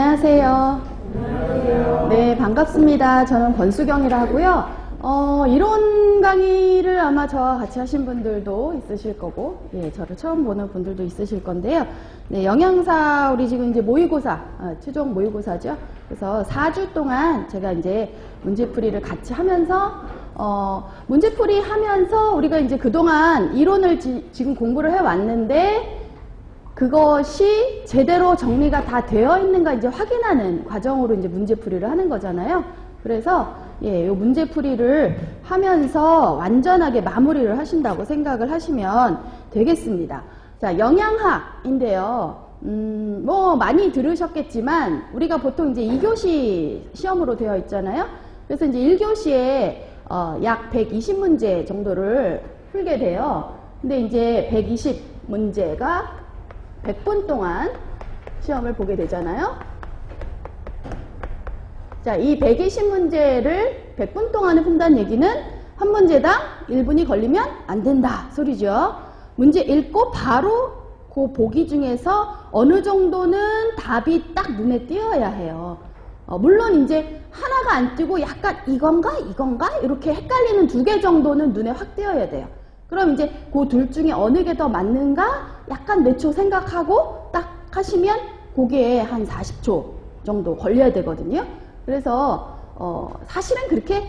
안녕하세요. 네, 반갑습니다. 저는 권수경이라 하고요. 어, 이론 강의를 아마 저와 같이 하신 분들도 있으실 거고, 예, 저를 처음 보는 분들도 있으실 건데요. 네, 영양사, 우리 지금 이제 모의고사, 어, 최종 모의고사죠. 그래서 4주 동안 제가 이제 문제풀이를 같이 하면서, 어, 문제풀이 하면서 우리가 이제 그동안 이론을 지, 지금 공부를 해왔는데, 그것이 제대로 정리가 다 되어 있는가 이제 확인하는 과정으로 이제 문제풀이를 하는 거잖아요. 그래서 예, 요 문제풀이를 하면서 완전하게 마무리를 하신다고 생각을 하시면 되겠습니다. 자, 영양학인데요. 음, 뭐 많이 들으셨겠지만 우리가 보통 이제 2교시 시험으로 되어 있잖아요. 그래서 이제 1교시에 어, 약 120문제 정도를 풀게 돼요. 근데 이제 120문제가 100분 동안 시험을 보게 되잖아요. 자, 이 120문제를 100분 동안에 푼다는 얘기는 한 문제당 1분이 걸리면 안 된다 소리죠. 문제 읽고 바로 그 보기 중에서 어느 정도는 답이 딱 눈에 띄어야 해요. 어, 물론 이제 하나가 안 뜨고 약간 이건가 이건가 이렇게 헷갈리는 두 개 정도는 눈에 확 띄어야 돼요. 그럼 이제 그 둘 중에 어느 게 더 맞는가 약간 몇 초 생각하고 딱 하시면 그게 한 40초 정도 걸려야 되거든요. 그래서 어, 사실은 그렇게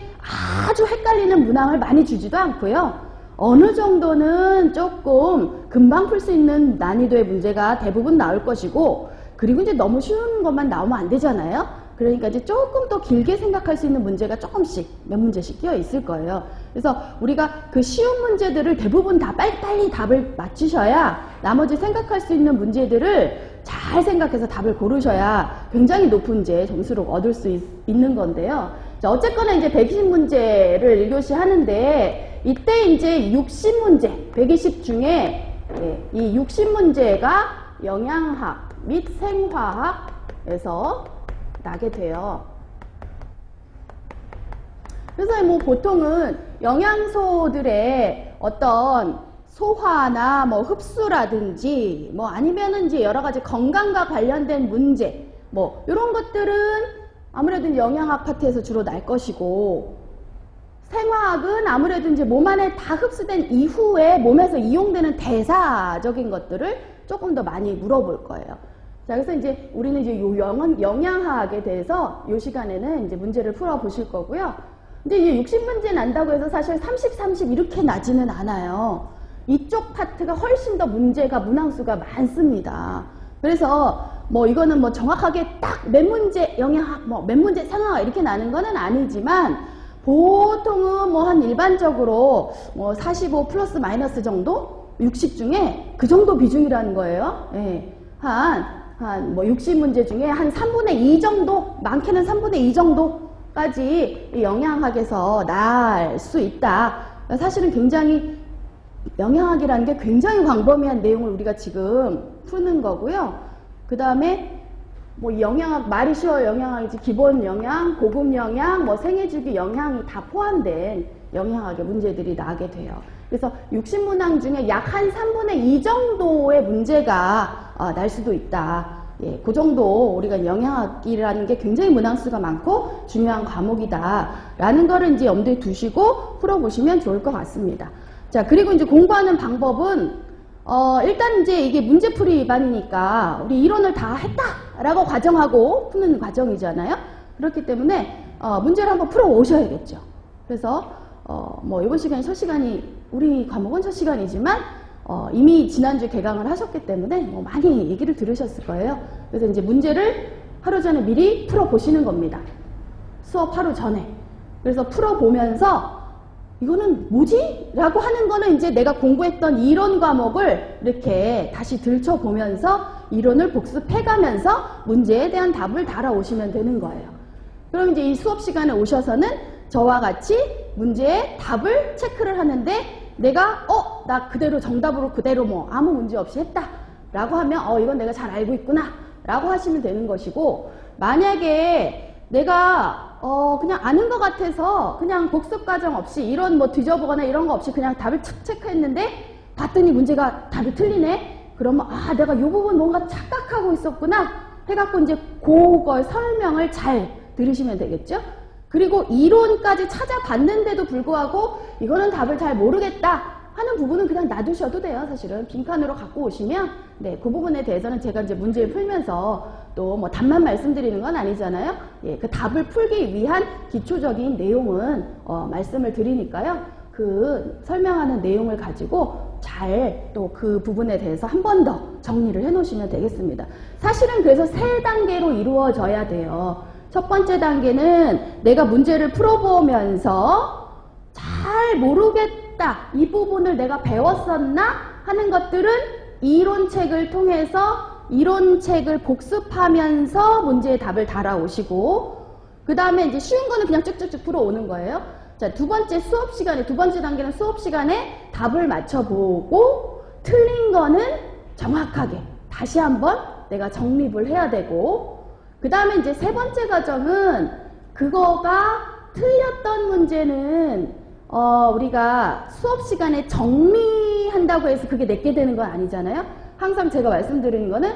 아주 헷갈리는 문항을 많이 주지도 않고요. 어느 정도는 조금 금방 풀 수 있는 난이도의 문제가 대부분 나올 것이고 그리고 이제 너무 쉬운 것만 나오면 안 되잖아요. 그러니까 이제 조금 더 길게 생각할 수 있는 문제가 조금씩 몇 문제씩 끼어 있을 거예요. 그래서 우리가 그 쉬운 문제들을 대부분 다 빨리빨리 답을 맞추셔야 나머지 생각할 수 있는 문제들을 잘 생각해서 답을 고르셔야 굉장히 높은 이제 점수를 얻을 수 있, 는 건데요. 자, 어쨌거나 이제 120문제를 1교시 하는데 이때 이제 60문제, 120 중에 예, 이 60문제가 영양학 및 생화학에서 나게 돼요. 그래서 뭐 보통은 영양소들의 어떤 소화나 뭐 흡수라든지 뭐 아니면은 이제 여러 가지 건강과 관련된 문제 뭐 이런 것들은 아무래도 영양학 파트에서 주로 날 것이고 생화학은 아무래도 이제 몸 안에 다 흡수된 이후에 몸에서 이용되는 대사적인 것들을 조금 더 많이 물어볼 거예요. 자, 그래서 이제 우리는 이제 요 영, 영양학에 대해서 요 시간에는 이제 문제를 풀어 보실 거고요. 근데 이제 60문제 난다고 해서 사실 30, 30 이렇게 나지는 않아요. 이쪽 파트가 훨씬 더 문제가 문항수가 많습니다. 그래서 뭐 이거는 뭐 정확하게 딱 몇 문제 영양학 뭐 몇 문제 상황 이렇게 나는 거는 아니지만 보통은 뭐 한 일반적으로 뭐 45 플러스 마이너스 정도 60 중에 그 정도 비중이라는 거예요. 예. 한, 한, 뭐 60문제 중에 한 3분의 2 정도, 많게는 3분의 2 정도까지 영양학에서 날 수 있다. 사실은 굉장히 영양학이라는 게 굉장히 광범위한 내용을 우리가 지금 푸는 거고요. 그 다음에 뭐 영양학 말이 쉬워 영양학이지 기본 영양, 고급 영양, 뭐 생애주기 영양이 다 포함된 영양학의 문제들이 나게 돼요. 그래서 60문항 중에 약 한 3분의 2 정도의 문제가 어, 날 수도 있다. 예, 그 정도 우리가 영양학이라는 게 굉장히 문항수가 많고 중요한 과목이다. 라는 거를 이제 염두에 두시고 풀어보시면 좋을 것 같습니다. 자, 그리고 이제 공부하는 방법은, 어, 일단 이제 이게 문제풀이 위반이니까 우리 이론을 다 했다라고 과정하고 푸는 과정이잖아요. 그렇기 때문에, 어, 문제를 한번 풀어 오셔야겠죠. 그래서, 어, 뭐, 이번 시간이 첫 시간이, 우리 과목은 첫 시간이지만, 어, 이미 지난주 개강을 하셨기 때문에 뭐 많이 얘기를 들으셨을 거예요. 그래서 이제 문제를 하루 전에 미리 풀어보시는 겁니다. 수업 하루 전에. 그래서 풀어보면서 이거는 뭐지? 라고 하는 거는 이제 내가 공부했던 이론 과목을 이렇게 다시 들춰보면서 이론을 복습해가면서 문제에 대한 답을 달아오시면 되는 거예요. 그럼 이제 이 수업 시간에 오셔서는 저와 같이 문제의 답을 체크를 하는데 내가 어? 나 그대로 정답으로 그대로 뭐 아무 문제 없이 했다. 라고 하면 어 이건 내가 잘 알고 있구나. 라고 하시면 되는 것이고 만약에 내가 어 그냥 아는 것 같아서 그냥 복습 과정 없이 이런 뭐 뒤져보거나 이런 거 없이 그냥 답을 툭 체크했는데 봤더니 문제가 답이 틀리네. 그러면 아 내가 이 부분 뭔가 착각하고 있었구나 해갖고 이제 그걸 설명을 잘 들으시면 되겠죠? 그리고 이론까지 찾아봤는데도 불구하고 이거는 답을 잘 모르겠다 하는 부분은 그냥 놔두셔도 돼요, 사실은. 빈칸으로 갖고 오시면, 네, 그 부분에 대해서는 제가 이제 문제를 풀면서 또 뭐 답만 말씀드리는 건 아니잖아요. 예, 그 답을 풀기 위한 기초적인 내용은, 어, 말씀을 드리니까요. 그 설명하는 내용을 가지고 잘 또 그 부분에 대해서 한 번 더 정리를 해 놓으시면 되겠습니다. 사실은 그래서 세 단계로 이루어져야 돼요. 첫 번째 단계는 내가 문제를 풀어보면서 잘 모르겠다. 이 부분을 내가 배웠었나? 하는 것들은 이론책을 통해서 이론책을 복습하면서 문제의 답을 달아오시고, 그 다음에 이제 쉬운 거는 그냥 쭉쭉쭉 풀어오는 거예요. 자, 두 번째 수업 시간에, 두 번째 단계는 수업 시간에 답을 맞춰보고, 틀린 거는 정확하게 다시 한번 내가 정립을 해야 되고, 그 다음에 이제 세 번째 과정은 그거가 틀렸던 문제는 어, 우리가 수업 시간에 정리한다고 해서 그게 내게 되는 건 아니잖아요. 항상 제가 말씀드리는 거는